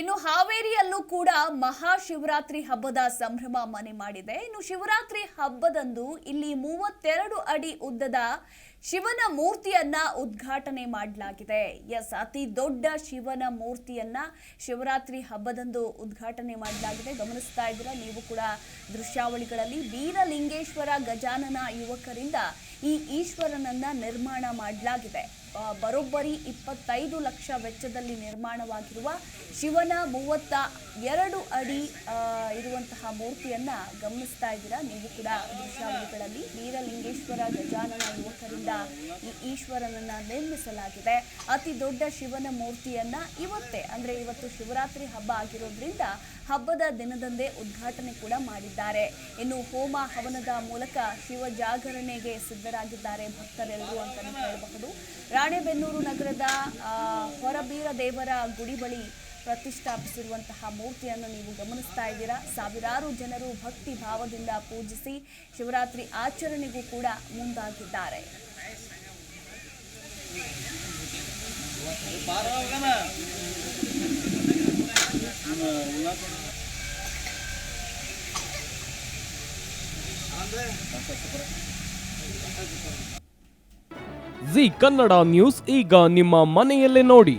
ಇನ್ನು ಹಾವೇರಿಯಲ್ಲೂ ಕೂಡ ಮಹಾಶಿವರಾತ್ರಿ ಹಬ್ಬದ ಸಂಭ್ರಮ ಮನೆ ಮಾಡಿದೆ. ಇನ್ನು ಶಿವರಾತ್ರಿ ಹಬ್ಬದಂದು ಇಲ್ಲಿ ಮೂವತ್ತೆರಡು ಅಡಿ ಉದ್ದದ ಶಿವನ ಮೂರ್ತಿಯನ್ನ ಉದ್ಘಾಟನೆ ಮಾಡಲಾಗಿದೆ. ಎಸ್, ಅತಿ ದೊಡ್ಡ ಶಿವನ ಮೂರ್ತಿಯನ್ನ ಶಿವರಾತ್ರಿ ಹಬ್ಬದಂದು ಉದ್ಘಾಟನೆ ಮಾಡಲಾಗಿದೆ. ಗಮನಿಸ್ತಾ ಇದ್ದೀರಾ, ನೀವು ಕೂಡ ದೃಶ್ಯಾವಳಿಗಳಲ್ಲಿ ವೀರಲಿಂಗೇಶ್ವರ ಗಜಾನನ ಯುವಕರಿಂದ ಈ ಈಶ್ವರನನ್ನ ನಿರ್ಮಾಣ ಮಾಡಲಾಗಿದೆ. ಬರೋಬ್ಬರಿ ಇಪ್ಪತ್ತೈದು ಲಕ್ಷ ವೆಚ್ಚದಲ್ಲಿ ನಿರ್ಮಾಣವಾಗಿರುವ ಶಿವನ ಮೂವತ್ತ ಎರಡು ಅಡಿ ಇರುವಂತಹ ಮೂರ್ತಿಯನ್ನ ಗಮನಿಸ್ತಾ ಇದ್ದೀರಾ, ನೀವು ಕೂಡ ದೃಶ್ಯಾವಳಿಗಳಲ್ಲಿ ವೀರಲಿಂಗೇಶ್ವರ ಗಜಾನನ ಯುವಕರಿಂದ ಈ ಈಶ್ವರನನ್ನ ನಿರ್ಮಿಸಲಾಗಿದೆ. ಅತಿ ದೊಡ್ಡ ಶಿವನ ಮೂರ್ತಿಯನ್ನ ಇವತ್ತೇ, ಅಂದ್ರೆ ಇವತ್ತು ಶಿವರಾತ್ರಿ ಹಬ್ಬ ಆಗಿರೋದ್ರಿಂದ ಹಬ್ಬದ ದಿನದಂದೇ ಉದ್ಘಾಟನೆ ಕೂಡ ಮಾಡಿದ್ದಾರೆ. ಇನ್ನು ಹೋಮ ಹವನದ ಮೂಲಕ ಶಿವ ಜಾಗರಣೆಗೆ ಸಿದ್ಧರಾಗಿದ್ದಾರೆ ಭಕ್ತರೆಲ್ಲರೂ ಅಂತ ಹೇಳಬಹುದು. ರಾಣೆಬೆನ್ನೂರು ನಗರದ ಹೊರಬೀರ ದೇವರ ಗುಡಿ ಬಳಿ ಪ್ರತಿಷ್ಠಾಪಿಸಿರುವಂತಹ ಮೂರ್ತಿಯನ್ನು ನೀವು ಗಮನಿಸ್ತಾ ಇದ್ದೀರಾ? ಸಾವಿರಾರು ಜನರು ಭಕ್ತಿ ಭಾವದಿಂದ ಪೂಜಿಸಿ ಶಿವರಾತ್ರಿ ಆಚರಣೆಗೂ ಕೂಡ ಮುಂದಾಗಿದ್ದಾರೆ. ಜಿ ಕನ್ನಡ ನ್ಯೂಸ್ ಈಗ ನಿಮ್ಮ ಮನೆಯಲ್ಲೇ ನೋಡಿ.